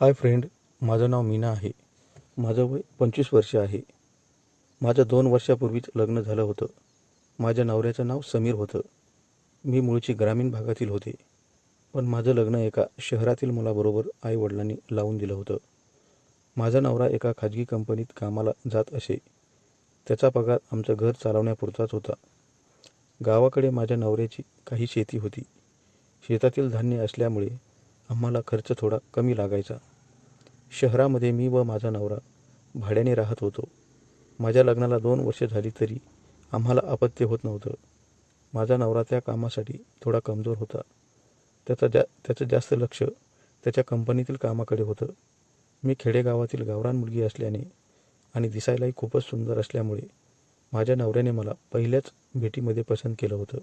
Hi friend माझं नाव मीना आहे. माझं वय पंचवीस वर्ष आहे. माझं दोन वर्षापूर्वीच लग्न झालं होतं. माझ्या नवऱ्याचं नाव समीर होतं. मी मूळची ग्रामीण भागातील होते. पण माझं लग्न एका शहरातील मुलाबरोबर आईवडिलांनी लावून दिलं होतं. माझा नवरा एका खाजगी कंपनीत कामाला जात असे. त्याचा पगार आमचं घर चालवण्यापुरताच होता. गावाकडे माझ्या नवऱ्याची काही शेती होती. शेतातील धान्य असल्यामुळे आम्हाला खर्च थोडा कमी लागायचा. शहरामध्ये मी व माझा नवरा भाड्याने राहत होतो. माझ्या लग्नाला दोन वर्ष झाली तरी आम्हाला अपत्य होत नव्हतं. माझा नवरा त्या कामासाठी थोडा कमजोर होता. त्याचा जा त्याचं जास्त लक्ष त्याच्या कंपनीतील कामाकडे होतं. मी खेडेगावातील गावरान मुलगी असल्याने आणि दिसायलाही खूपच सुंदर असल्यामुळे माझ्या नवऱ्याने मला पहिल्याच भेटीमध्ये पसंत केलं होतं.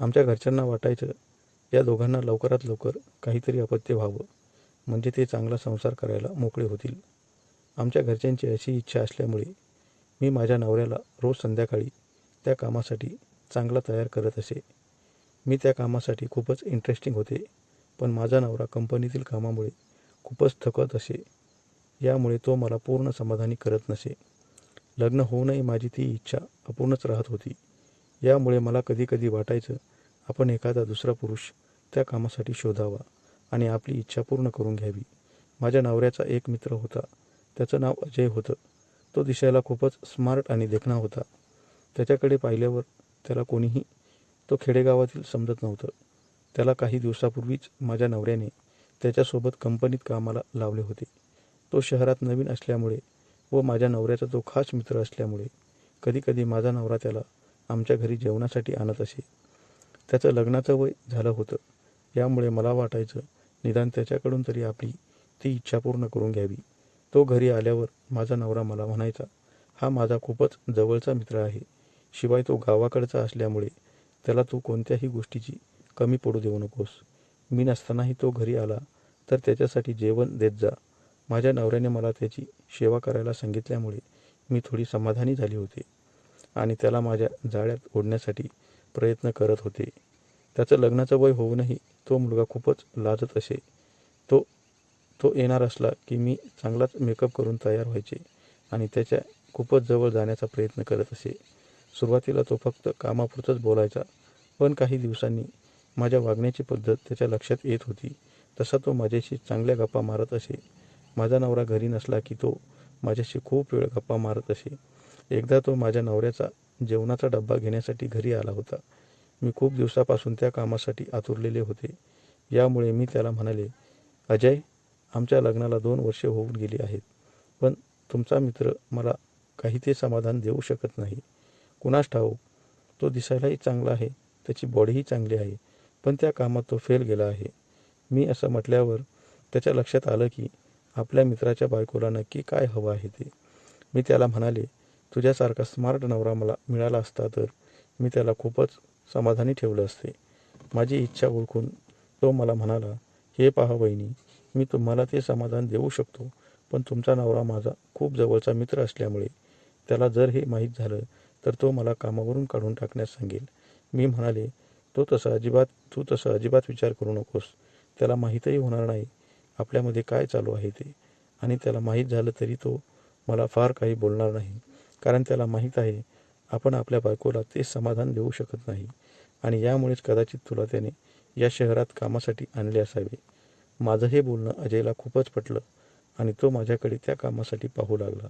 आमच्या घरच्यांना वाटायचं या दोघांना लवकरात लवकर काहीतरी अपत्य व्हावं. म्हणजे ते चांगला संसार करायला मोकळे होतील. आमच्या घरच्यांची अशी इच्छा असल्यामुळे मी माझ्या नवऱ्याला रोज संध्याकाळी त्या कामासाठी चांगला तयार करत असे. मी त्या कामासाठी खूपच इंटरेस्टिंग होते पण माझा नवरा कंपनीतील कामामुळे खूपच थकत असे. यामुळे तो मला पूर्ण समाधानी करत नसे. लग्न होऊनही माझी ती इच्छा अपूर्णच राहत होती. यामुळे मला कधीकधी वाटायचं आपण एखादा दुसरा पुरुष त्या कामासाठी शोधावा. आणि आपली इच्छा पूर्ण करून घ्यावी. माझ्या नवऱ्याचा एक मित्र होता. त्याचं नाव अजय होतं. तो दिसायला खूपच स्मार्ट आणि देखणा होता. त्याच्याकडे पाहिल्यावर त्याला कोणीही तो खेडेगावातील समजत नव्हतं. त्याला काही दिवसापूर्वीच माझ्या नवऱ्याने त्याच्यासोबत कंपनीत कामाला लावले होते. तो शहरात नवीन असल्यामुळे व माझ्या नवऱ्याचा तो खास मित्र असल्यामुळे कधीकधी माझा नवरा त्याला आमच्या घरी जेवणासाठी आणत असे. त्याचं लग्नाचं वय झालं होतं. यामुळे मला वाटायचं निदान त्याच्याकडून तरी आपली ती इच्छा पूर्ण करून घ्यावी. तो घरी आल्यावर माझा नवरा मला म्हणायचा हा माझा खूपच जवळचा मित्र आहे. शिवाय तो गावाकडचा असल्यामुळे त्याला तू कोणत्याही गोष्टीची कमी पडू देऊ नकोस. मी नसतानाही तो घरी आला तर त्याच्यासाठी जेवण देत जा. माझ्या नवऱ्याने मला त्याची सेवा करायला सांगितल्यामुळे मी थोडी समाधानी झाली होते आणि त्याला माझ्या जाळ्यात ओढण्यासाठी प्रयत्न करत होते. त्याचं लग्नाचं वय होऊनही तो मुलगा खूपच लाजत असे. तो तो येणार असला की मी चांगलाच मेकअप करून तयार व्हायचे आणि त्याच्या खूपच जवळ जाण्याचा प्रयत्न करत असे. सुरुवातीला तो फक्त कामापुरतंच बोलायचा पण काही दिवसांनी माझ्या वागण्याची पद्धत त्याच्या लक्षात येत होती. तसा तो माझ्याशी चांगल्या गप्पा मारत असे. माझा नवरा घरी नसला की तो माझ्याशी खूप वेळ गप्पा मारत असे. एकदा तो माझ्या नवऱ्याचा जेवणाचा डब्बा घेण्यासाठी घरी आला होता. मी खूप दिवसापासून त्या कामासाठी आतुरलेले होते. यामुळे मी त्याला म्हणाले अजय आमच्या लग्नाला दोन वर्षे होऊन गेली आहेत. पण तुमचा मित्र मला काही ते समाधान देऊ शकत नाही. कुणास ठाऊक तो दिसायलाही चांगला आहे त्याची बॉडीही चांगली आहे पण त्या कामात तो फेल गेला आहे मी असं म्हटल्यावर त्याच्या लक्षात आलं की आपल्या मित्राच्या बायकोला नक्की काय हवं आहे ते. मी त्याला म्हणाले तुझ्यासारखा स्मार्ट नवरा मला मिळाला असता तर मी त्याला खूपच समाधानी ठेवलं असते. माझी इच्छा ओळखून तो मला म्हणाला हे पहा वहिनी मी तुम्हाला ते समाधान देऊ शकतो पण तुमचा नवरा माझा खूप जवळचा मित्र असल्यामुळे त्याला जर हे माहीत झालं तर तो मला कामावरून काढून टाकण्यास सांगेल. मी म्हणाले तो तसा अजिबात तू तसा अजिबात विचार करू नकोस. त्याला माहीतही होणार नाही आपल्यामध्ये काय चालू आहे ते. आणि त्याला माहीत झालं तरी तो मला फार काही बोलणार नाही. कारण त्याला माहीत आहे आपण आपल्या बायकोला ते समाधान देऊ शकत नाही. आणि यामुळेच कदाचित तुला त्याने या शहरात कामासाठी आणले असावे. माझं हे बोलणं अजयला खूपच पटलं आणि तो माझ्याकडे त्या कामासाठी पाहू लागला.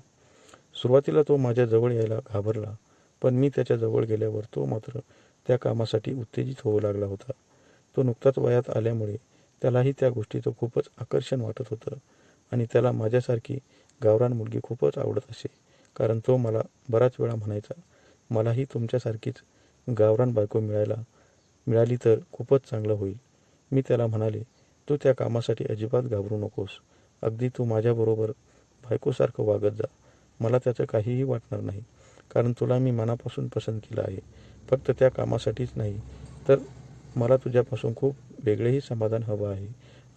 सुरुवातीला तो माझ्या जवळ यायला घाबरला पण मी त्याच्याजवळ गेल्यावर तो मात्र त्या कामासाठी उत्तेजित होऊ लागला होता. तो नुकताच वयात आल्यामुळे त्यालाही त्या गोष्टीचं खूपच आकर्षण वाटत होतं आणि त्याला माझ्यासारखी गावरान मुलगी खूपच आवडत असे कारण तो मला बराच वेळा म्हणायचा मलाही तुमच्यासारखीच गावरान बायको मिळायला मिळाली तर खूपच चांगलं होईल. मी त्याला म्हणाले तू त्या कामासाठी अजिबात घाबरू नकोस. अगदी तू माझ्याबरोबर बायकोसारखं वागत जा. मला त्याचं काहीही वाटणार नाही. कारण तुला मी मनापासून पसंत केलं आहे. फक्त त्या कामासाठीच नाही तर मला तुझ्यापासून खूप वेगळेही समाधान हवं आहे.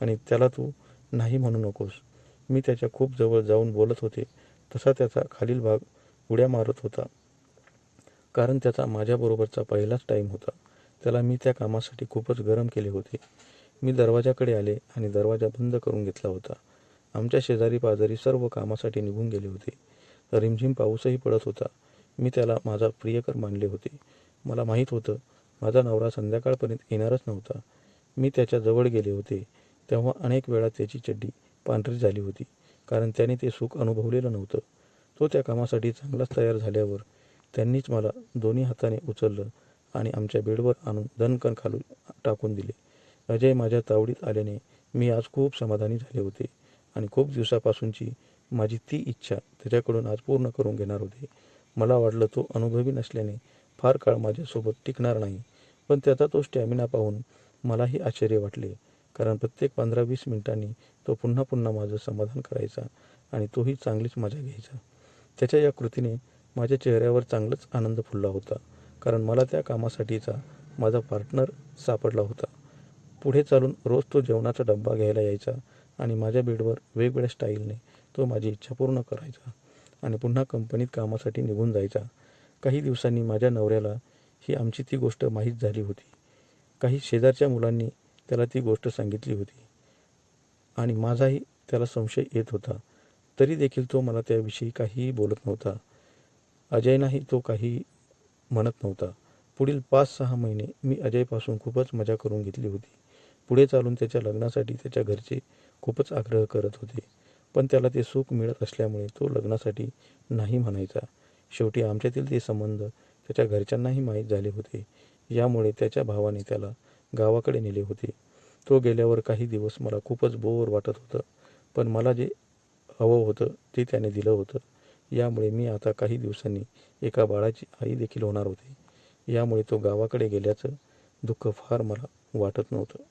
आणि त्याला तू नाही म्हणू नकोस. मी त्याच्या खूप जवळ जाऊन बोलत होते. तसा त्याचा खालील भाग उड्या मारत होता. कारण त्याचा माझ्याबरोबरचा पहिलाच टाईम होता. त्याला मी त्या कामासाठी खूपच गरम केले होते. मी दरवाजाकडे आले आणि दरवाजा बंद करून घेतला होता. आमच्या शेजारी पाजारी सर्व कामासाठी निघून गेले होते. रिमझिम पाऊसही पडत होता. मी त्याला माझा प्रियकर मानले होते. मला माहीत होतं माझा नवरा संध्याकाळपर्यंत येणारच नव्हता. मी त्याच्याजवळ गेले होते. तेव्हा अनेक वेळा त्याची चड्डी पांढरी झाली होती कारण त्याने ते सुख अनुभवलेलं नव्हतं. तो त्या कामासाठी चांगलाच तयार झाल्यावर त्यांनीच मला दोन्ही हाताने उचललं आणि आमच्या बेडवर आणून दणकन खालून टाकून दिले. अजय माझ्या तावडीत आल्याने मी आज खूप समाधानी झाले होते आणि खूप दिवसापासूनची माझी ती इच्छा त्याच्याकडून आज पूर्ण करून घेणार होते. मला वाटलं तो अनुभवी नसल्याने फार काळ माझ्यासोबत टिकणार नाही पण त्याचा तो स्टॅमिना पाहून मलाही आश्चर्य वाटले कारण प्रत्येक पंधरा वीस मिनिटांनी तो पुन्हा पुन्हा माझं समाधान करायचा आणि तोही चांगलीच मजा घ्यायचा. त्याच्या या कृतीने माझ्या चेहऱ्यावर चांगलाच आनंद फुलला होता कारण मला त्या कामासाठीचा माझा पार्टनर सापडला होता. पुढे चालून रोज तो जेवणाचा डब्बा घ्यायला यायचा आणि माझ्या बेडवर वेगवेगळ्या स्टाईलने तो माझी इच्छा पूर्ण करायचा आणि पुन्हा कंपनीत कामासाठी निघून जायचा. काही दिवसांनी माझ्या नवऱ्याला ही आमची ती गोष्ट माहीत झाली होती. काही शेजारच्या मुलांनी त्याला ती गोष्ट सांगितली होती आणि माझाही त्याला संशय येत होता. तरी देखील तो मला त्याविषयी काहीही बोलत नव्हता. अजयनाही तो काही म्हणत नव्हता. पुढील पाच सहा महिने मी अजयपासून खूपच मजा करून घेतली होती. पुढे चालून त्याच्या लग्नासाठी त्याच्या घरचे खूपच आग्रह करत होते. पण त्याला ते सुख मिळत असल्यामुळे तो लग्नासाठी नाही म्हणायचा. शेवटी आमच्यातील ते संबंध त्याच्या घरच्यांनाही माहीत झाले होते. यामुळे त्याच्या भावाने त्याला गावाकडे नेले होते. तो गेल्यावर काही दिवस मला खूपच बोर वाटत होतं. पण मला जे हवं होतं ते त्याने दिलं होतं. यामुळे मी आता काही दिवसांनी एका बाळाची आई देखील होणार होते. यामुळे तो गावाकडे गेल्याचं दुःख फार मला वाटत नव्हतं.